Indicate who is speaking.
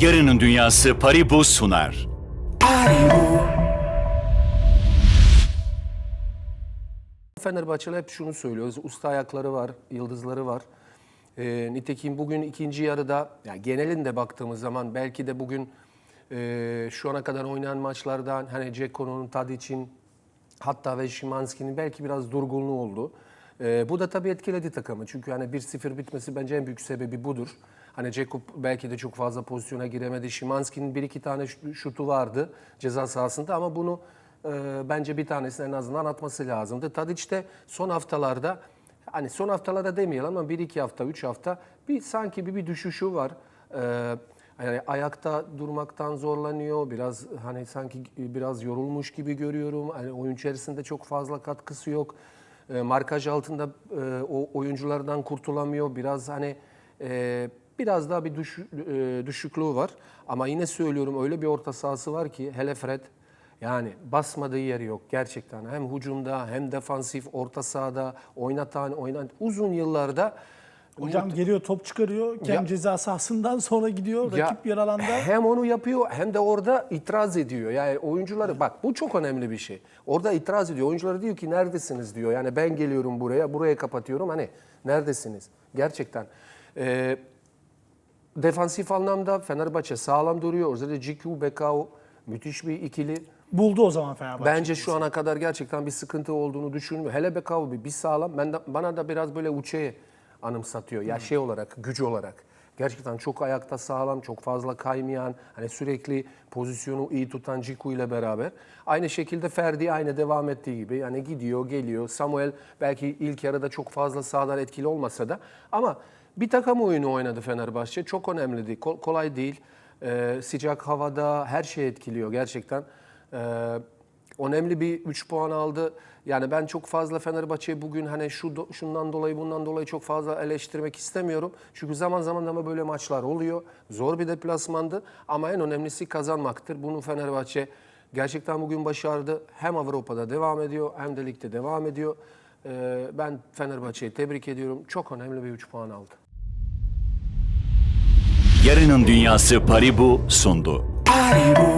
Speaker 1: Yarının Dünyası Paribu sunar.
Speaker 2: Fenerbahçeli hep şunu söylüyoruz. Usta ayakları var, yıldızları var. Ee, nitekim bugün ikinci yarıda, ya genelinde baktığımız zaman belki de bugün e, şu ana kadar oynanan maçlardan hani Ceko'nun, Tadic'in hatta ve Şimanski'nin belki biraz durgunluğu oldu. Ee, bu da tabii etkiledi takımı. Çünkü hani 1-0 bitmesi bence en büyük sebebi budur. Hani Ceko belki de çok fazla pozisyona giremedi. Şimanski'nin bir iki tane şut- şutu vardı ceza sahasında ama bunu e, bence bir tanesini en azından atması lazımdı. Tadic de son haftalarda hani son haftalarda demeyelim ama bir iki hafta, üç hafta bir sanki bir, bir düşüşü var. Ee, yani ayakta durmaktan zorlanıyor. Biraz hani sanki biraz yorulmuş gibi görüyorum. Hani oyun içerisinde çok fazla katkısı yok. Ee, markaj altında e, o oyunculardan kurtulamıyor. Biraz hani e, biraz daha bir düş, e, düşüklüğü var. Ama yine söylüyorum öyle bir orta sahası var ki hele Fred yani basmadığı yeri yok gerçekten. Hem hücumda hem defansif orta sahada oynatan oynan uzun yıllarda
Speaker 3: Hocam geliyor top çıkarıyor. Kendi
Speaker 2: Ya-
Speaker 3: ceza sahasından sonra gidiyor.
Speaker 2: Ya,
Speaker 3: rakip yer alanda.
Speaker 2: Hem onu yapıyor hem de orada itiraz ediyor. Yani oyuncuları bak bu çok önemli bir şey. Orada itiraz ediyor. Oyuncuları diyor ki neredesiniz diyor. Yani ben geliyorum buraya, buraya kapatıyorum. Hani neredesiniz? Gerçekten. Ee, defansif anlamda Fenerbahçe sağlam duruyor. Özellikle GQ, Bekao müthiş bir ikili.
Speaker 3: Buldu o zaman Fenerbahçe.
Speaker 2: Bence şu ana kadar gerçekten bir sıkıntı olduğunu düşünmüyorum. Hele Bekao bir, bir sağlam. Ben de, bana da biraz böyle Uçe'yi anımsatıyor. Ya şey olarak, güç olarak. Gerçekten çok ayakta sağlam, çok fazla kaymayan, hani sürekli pozisyonu iyi tutan Ciku ile beraber. Aynı şekilde Ferdi aynı devam ettiği gibi. Yani gidiyor, geliyor. Samuel belki ilk yarıda çok fazla sağdan etkili olmasa da ama bir takım oyunu oynadı Fenerbahçe. Çok önemliydi. Kol- kolay değil. Ee, sıcak havada her şey etkiliyor gerçekten. Ee, önemli bir 3 puan aldı. Yani ben çok fazla Fenerbahçe'yi bugün hani şu şundan dolayı bundan dolayı çok fazla eleştirmek istemiyorum. Çünkü zaman zaman ama böyle maçlar oluyor. Zor bir deplasmandı ama en önemlisi kazanmaktır. Bunu Fenerbahçe gerçekten bugün başardı. Hem Avrupa'da devam ediyor hem de ligde devam ediyor. Ee, ben Fenerbahçe'yi tebrik ediyorum. Çok önemli bir 3 puan aldı.
Speaker 1: Yarının Dünyası Paribu sundu.
Speaker 4: Paribu,